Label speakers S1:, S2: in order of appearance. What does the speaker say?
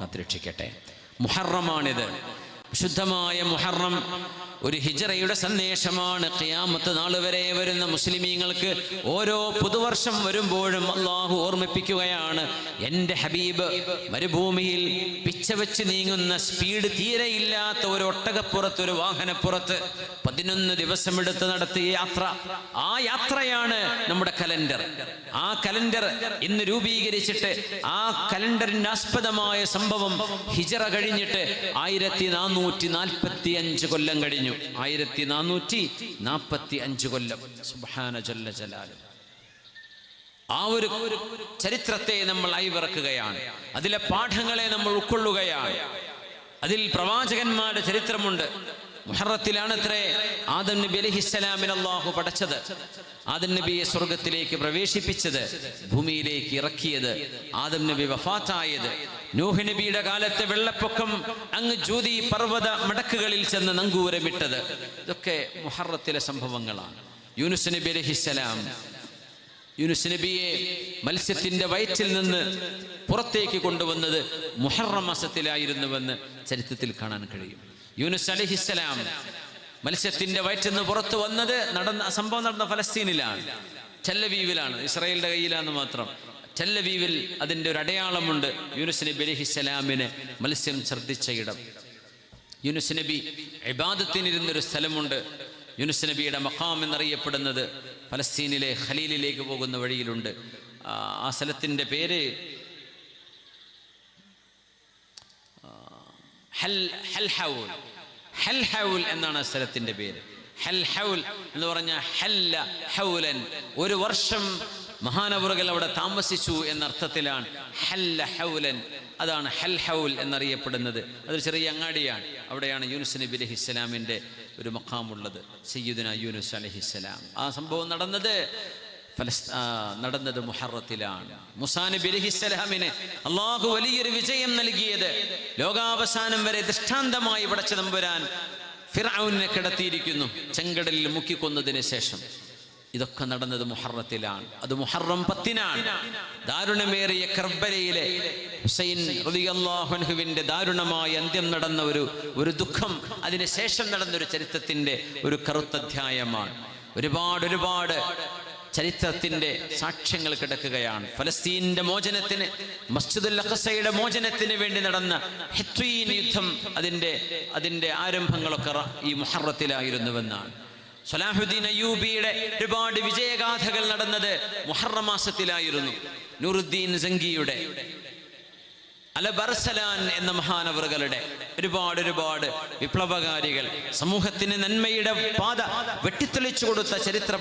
S1: കാത്തിരക്ഷിക്കട്ടെ. മുഹറമാണിത്. വിശുദ്ധമായ മുഹറം ഒരു ഹിജറയുടെ സന്ദേശമാണ്. ഖിയാമത്ത് നാൾ വരെ വരുന്ന മുസ്ലിമീങ്ങൾക്ക് ഓരോ പുതുവർഷം വരുമ്പോഴും അള്ളാഹു ഓർമ്മിപ്പിക്കുകയാണ്. എന്റെ ഹബീബ് മരുഭൂമിയിൽ പിച്ച വെച്ച് നീങ്ങുന്ന സ്പീഡ് തീരെയില്ലാത്ത ഒരു ഒട്ടകപ്പുറത്ത് ഒരു വാഹനപ്പുറത്ത് പതിനൊന്ന് ദിവസമെടുത്ത് നടത്തിയ യാത്ര. ആ യാത്രയാണ് നമ്മുടെ കലണ്ടർ. ആ കലണ്ടർ ഇന്ന് രൂപീകരിച്ചിട്ട് ആ കലണ്ടറിന് ആസ്പദമായ സംഭവം ഹിജറ കഴിഞ്ഞിട്ട് ആയിരത്തി നാനൂറ്റി നാൽപ്പത്തി അഞ്ച് കൊല്ലം കഴിഞ്ഞു. ആയിരത്തി നാനൂറ്റി നാൽപ്പത്തി അഞ്ച് കൊല്ലം. സുബാന ജല്ല ജലാലും. ആ ഒരു ചരിത്രത്തെ നമ്മൾ അയവിറക്കുകയാണ്. അതിലെ പാഠങ്ങളെ നമ്മൾ ഉൾക്കൊള്ളുകയാണ്. അതിൽ പ്രവാചകന്മാരുടെ ചരിത്രമുണ്ട്. മുഹറത്തിലാണ് അത്രേ ആദം നബി അലഹിസ്സലാമിന് അള്ളാഹു പടച്ചത്. ആദം നബിയെ സ്വർഗത്തിലേക്ക് പ്രവേശിപ്പിച്ചത് ഭൂമിയിലേക്ക് ഇറക്കിയത് ആദം നബി വഫാത്തായത്. നൂഹ് നബിയുടെ കാലത്തെ വെള്ളപ്പൊക്കം അങ്ങ് ജ്യോതി പർവത മടക്കുകളിൽ ചെന്ന് നങ്കൂരമിട്ടത്. ഇതൊക്കെ മുഹറത്തിലെ സംഭവങ്ങളാണ്. യൂനുസ് നബി അലഹിസ്സലാം യൂനുസ് നബിയെ മത്സ്യത്തിന്റെ വയറ്റിൽ നിന്ന് പുറത്തേക്ക് കൊണ്ടുവന്നത് മുഹറം മാസത്തിലായിരുന്നുവെന്ന് ചരിത്രത്തിൽ കാണാൻ കഴിയും. യൂനുസ് അലിഹിസ്സലാം മത്സ്യത്തിന്റെ വയറ്റിൽ നിന്ന് പുറത്തു വന്നത് നടന്ന സംഭവം നടന്ന ഫലസ്തീനിലാണ്. ചെല്ലവീവിലാണ് ഇസ്രായേലിന്റെ കയ്യിലാന്ന് മാത്രം. ചെല്ലവീവിൽ അതിന്റെ ഒരു അടയാളമുണ്ട് യൂനുസ് നബി അലഹിസ്സലാമിന് മത്സ്യം ഛർദ്ദിച്ച ഇടം. യൂനുസ് നബി ഇബാദത്തിനിരുന്നൊരു സ്ഥലമുണ്ട്. യൂനുസ് നബിയുടെ മഖാം എന്നറിയപ്പെടുന്നത് ഫലസ്തീനിലെ ഖലീലിലേക്ക് പോകുന്ന വഴിയിലുണ്ട്. ആ, സ്ഥലത്തിന്റെ പേര് ഹൽ ഹൽ ഹൗൽ. ഹൽ ഹൗൽ എന്നാണ് ആ സ്ഥലത്തിന്റെ പേര്. ഹൽഹൗൽ എന്ന് പറഞ്ഞ ഹല്ല ഹൗലൻ. ഒരു വർഷം മഹാനവറുകൾ അവിടെ താമസിച്ചു എന്നർത്ഥത്തിലാണ് ഹല്ല ഹൗലൻ. അതാണ് ഹൽ ഹൗൽ എന്നറിയപ്പെടുന്നത്. അതൊരു ചെറിയ അങ്ങാടിയാണ്. അവിടെയാണ് യൂനുസ് നബി അലഹി ഇസ്ലാമിന്റെ ഒരു മഖാമുള്ളത്. സയ്യിദുന യൂനുസ് അലഹിസ്സലാം ആ സംഭവം നടന്നത് നടന്നത് മുഹറത്തിലാണ്. മുസാ നബി അള്ളാഹു വലിയൊരു വിജയം നൽകിയത്. ലോകാവസാനം വരെ ദൃഷ്ടാന്തമായി പടച്ച നമ്പുരാൻ ഫിറാവുനെ കിടത്തിയിരിക്കുന്നു. ചെങ്കടലിൽ മുക്കിക്കൊന്നതിന് ശേഷം. ഇതൊക്കെ നടന്നത് മുഹറത്തിലാണ്. അത് മുഹറം പത്തിനാണ്. ദാരുണമേറിയ കർബലയിലെ ഹുസൈൻ റളിയല്ലാഹുവിന്റെ ദാരുണമായ അന്ത്യം നടന്ന ഒരു ഒരു ദുഃഖം അതിനുശേഷം നടന്ന ഒരു ചരിത്രത്തിന്റെ ഒരു കറുത്തധ്യായമാണ് ഒരുപാട് ഒരുപാട് ചരിത്രത്തിന്റെ സാക്ഷ്യങ്ങൾ കിടക്കുകയാണ്. ഫലസ്തീനിന്റെ മോചനത്തിന് മസ്ജിദുൽ അഖസയുടെ മോചനത്തിന് വേണ്ടി നടന്ന ഹെത്വീൻ യുദ്ധം അതിന്റെ അതിന്റെ ആരംഭങ്ങളൊക്കെ ഈ മുഹറത്തിലായിരുന്നുവെന്നാണ്. സലാഹുദ്ദീൻ അയ്യൂബിയുടെ ഒരുപാട് വിജയഗാഥകൾ നടന്നത് മുഹറം മാസത്തിലായിരുന്നു. നൂറുദ്ദീൻ സംഗിയുടെ അലബർസലാൻ എന്ന മഹാനവറുകളുടെ ഒരുപാട് ഒരുപാട് വിപ്ലവകാരികൾ സമൂഹത്തിന് നന്മയുടെ പാത വെട്ടിത്തെളിച്ചു കൊടുത്ത ചരിത്ര